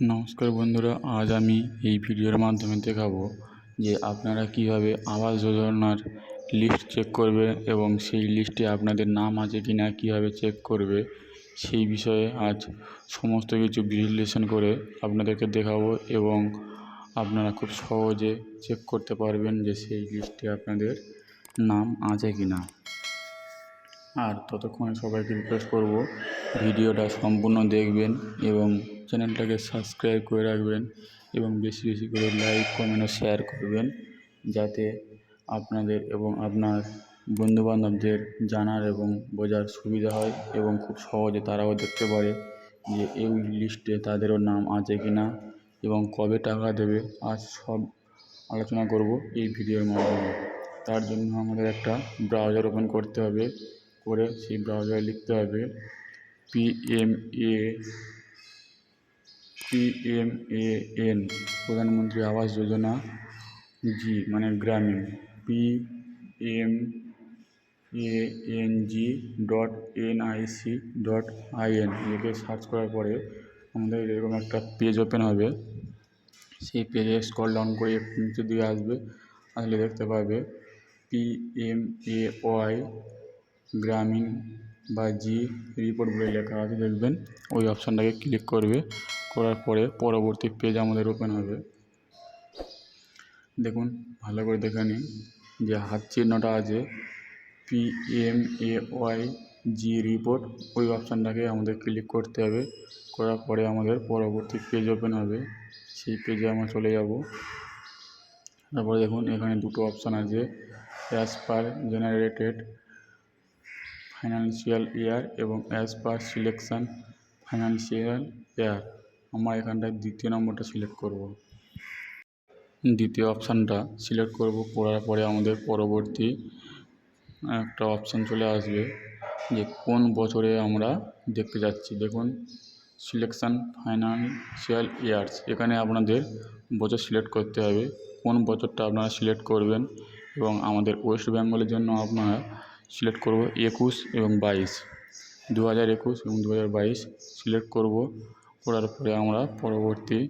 নমস্কার বন্ধুরা, আজ আমি এই ভিডিওর মাধ্যমে দেখাবো যে আপনারা কীভাবে আবাস যোজনার লিস্ট চেক করবে এবং সেই লিস্টে আপনাদের নাম আছে কি না, কীভাবে চেক করবে, সেই বিষয়ে আজ সমস্ত কিছু বিশ্লেষণ করে আপনাদেরকে দেখাবো এবং আপনারা খুব সহজে চেক করতে পারবেন যে সেই লিস্টে আপনাদের নাম আছে কি না। আর ততক্ষণে সবাইকে রিকোয়েস্ট করব, ভিডিওটা সম্পূর্ণ দেখবেন এবং চ্যানেলটাকে সাবস্ক্রাইব করে রাখবেন এবং বেশি বেশি করে লাইক, কমেন্ট ও শেয়ার করবেন যাতে আপনাদের এবং আপনার বন্ধুবান্ধবদের জানার এবং বোঝার সুবিধা হয় এবং খুব সহজে তারাও দেখতে পারে যে এই লিস্টে তাদেরও নাম আছে কি না এবং কবে টাকা দেবে। আজ সব আলোচনা করব এই ভিডিওর মাধ্যমে। তার জন্য আমাদের একটা ব্রাউজার ওপেন করতে হবে। করে সেই ব্রাউজারে লিখতে হবে পিএমএ পিএমএএন প্রধানমন্ত্রী আবাস যোজনা, জি মানে গ্রামীণ, P M A N G dot N I C dot I N লিখে সার্চ করার পরে আমাদের এরকম একটা পেজ ওপেন হবে। সেই পেজে স্ক্রল ডাউন করে নিচের দিকে আসবে, আসলে দেখতে পাবে, পি এম এ ওয়াই গ্রামীণ বা জি রিপোর্ট বলে লেখা আছে দেখবেন, ওই অপশানটাকে ক্লিক করবে, করার পরে পরবর্তী পেজ আমাদের ওপেন হবে। দেখুন, ভালো করে দেখে নিন যে হাত চিহ্নটা আছে P M A Y G report ওই অপশানটাকে আমাদের ক্লিক করতে হবে, করার পরে আমাদের পরবর্তী পেজ ওপেন হবে, সেই পেজে আমরা চলে যাব। তারপরে দেখুন, এখানে দুটো অপশান আছে as per generated financial year এবং as per selection financial year আমরা এখানটায় দ্বিতীয় নম্বরটা সিলেক্ট করব। দ্বিতীয় অপশানটা সিলেক্ট করব, করার পরে আমাদের পরবর্তী একটা অপশান চলে আসবে যে কোন বছরে আমরা দেখতে যাচ্ছি। দেখুন সিলেকশান ফাইন্যান্সিয়াল ইয়ার্স এখানে আপনাদের বছর সিলেক্ট করতে হবে, কোন বছরটা আপনারা সিলেক্ট করবেন এবং আমাদের ওয়েস্ট বেঙ্গলের জন্য আপনারা সিলেক্ট করব একুশ এবং বাইশ। দু হাজার একুশ এবং দু হাজার বাইশ সিলেক্ট করব। করার পরে আমরা পরবর্তী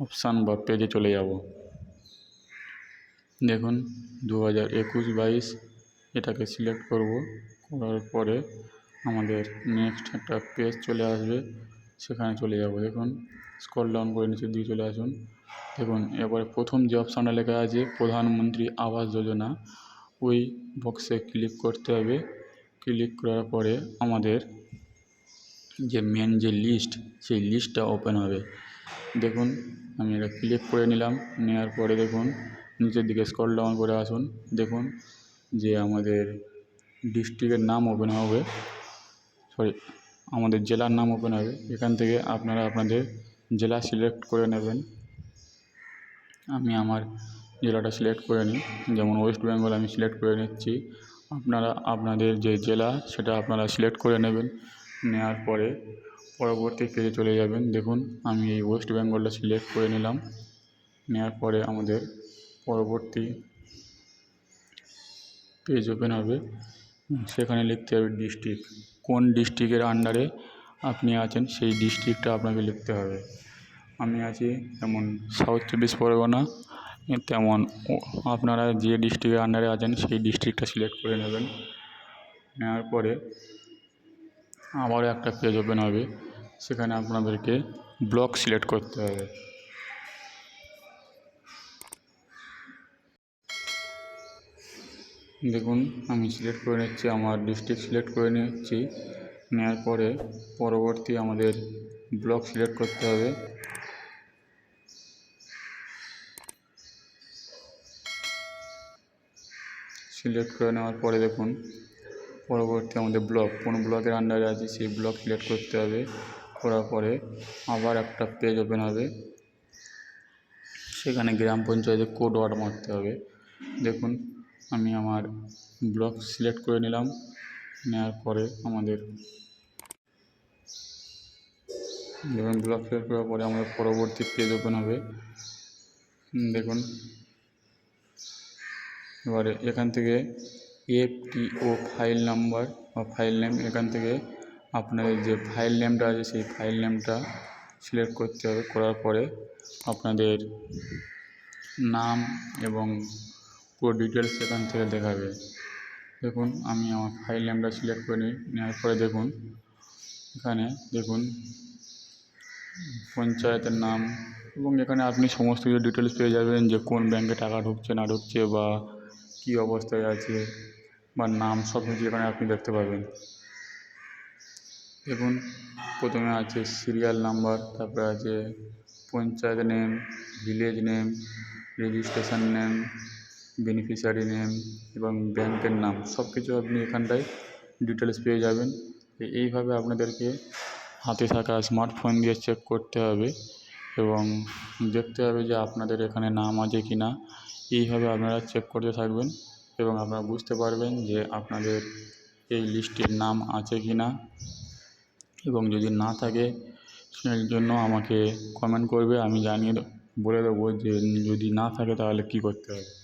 অপশান বা পেজে চলে যাব। দেখুন দু হাজার একুশ বাইশ এটাকে সিলেক্ট করব। করার পরে আমাদের নেক্সট একটা পেজ চলে আসবে। সেখানে চলে যাব। দেখুন স্কল ডাউন করে নিচের দিকে চলে আসুন। দেখুন এরপরে প্রথম যে অপশানটা লেখা আছে, প্রধানমন্ত্রী আবাস যোজনা। ওই বক্সে ক্লিক করতে হবে। ক্লিক করার পরে আমাদের যে মেন যে লিস্ট সেই লিস্টটা ওপেন হবে। দেখুন, আমি এটা ক্লিক করে নিলাম। নেওয়ার পরে দেখুন, নিচের দিকে স্কল ডাউন করে আসুন। দেখুন যে আমাদের ডিস্ট্রিক্টের নাম ওপেন হবে। সরি আমাদের জেলার নাম ওপেন হবে। এখান থেকে আপনারা আপনাদের জেলা সিলেক্ট করে নেবেন। আমি আমার জেলাটা সিলেক্ট করে নিই যেমন ওয়েস্ট বেঙ্গল আমি সিলেক্ট করে নিচ্ছি। আপনারা, আপনাদের যে জেলা, সেটা আপনারা সিলেক্ট করে নেবেন। নেওয়ার পরে পরবর্তী পেজে চলে যাবেন। দেখুন, আমি এই ওয়েস্ট বেঙ্গলটা সিলেক্ট করে নিলাম। নেওয়ার পরে আমাদের পরবর্তী পেজ ওপেন হবে। সেখানে লিখতে হবে ডিস্ট্রিক্ট কোন ডিস্ট্রিক্টের আন্ডারে আপনি আছেন, সেই ডিস্ট্রিক্টটা আপনাকে লিখতে হবে। আমি আছি যেমন সাউথ চব্বিশ পরগনা তেমন আপনারা যে ডিস্ট্রিক্টের আন্ডারে আছেন সেই ডিস্ট্রিক্টটা সিলেক্ট করে নেবেন। নেওয়ার পরে আবারও একটা পেজ ওপেন হবে। সেখানে আপনাদেরকে ব্লক সিলেক্ট করতে হবে। দেখুন, আমি সিলেক্ট করে নিচ্ছি, আমার ডিস্ট্রিক্ট সিলেক্ট করে নিচ্ছি। নেওয়ার পরে পরবর্তী আমাদের ব্লক সিলেক্ট করতে হবে। সিলেক্ট করে নেওয়ার পরে দেখুন, পরবর্তী আমাদের ব্লক কোন ব্লকের আন্ডারে আছে সেই ব্লক সিলেক্ট করতে হবে। করার পরে আবার একটা পেজ ওপেন হবে। সেখানে গ্রাম পঞ্চায়েতের কোড ওয়ার্ড মারতে হবে। দেখুন, আমি আমার ব্লক সিলেক্ট করে নিলাম। নেওয়ার পরে আমাদের দেখুন ব্লক সিলেক্ট করার পরে আমাদের পরবর্তী পেজ ওপেন হবে। দেখুন এবারে এখান থেকে এফটিও ফাইল নাম্বার বা ফাইল নেম এখান থেকে আপনাদের যে ফাইল নেমটা আছে, সেই ফাইল নেমটা সিলেক্ট করতে হবে, করার পরে আপনাদের নাম এবং পুরো ডিটেলস এখান থেকে দেখাবে। দেখুন, আমি আমার ফাইল নেমটা সিলেক্ট করে নিই, নেওয়ার পরে দেখুন, এখানে দেখুন পঞ্চায়েতের নাম এবং এখানে আপনি সমস্ত কিছু ডিটেলস পেয়ে যাবেন যে কোন ব্যাংকে টাকা ঢুকছে, না ঢুকছে বা কী অবস্থায় আছে বা নাম সব কিছু এখানে আপনি দেখতে পাবেন। দেখুন, প্রথমে আছে সিরিয়াল নাম্বার তারপরে আছে panchayat name village name registration name beneficiary name এবং ব্যাংকের নাম। সব কিছু আপনি এখানটায় ডিটেলস পেয়ে যাবেন। এইভাবে আপনাদেরকে হাতে থাকা স্মার্টফোন দিয়ে চেক করতে হবে। এবং দেখতে হবে যে আপনাদের এখানে নাম আছে কি না। এইভাবে আপনারা চেক করতে থাকবেন এবং আপনারা বুঝতে পারবেন যে আপনাদের এই লিস্টে নাম আছে কি না। এবং যদি না থাকে সেই জন্য আমাকে কমেন্ট করবে, আমি জানিয়ে বলে দেবো যে যদি না থাকে তাহলে কী করতে হবে।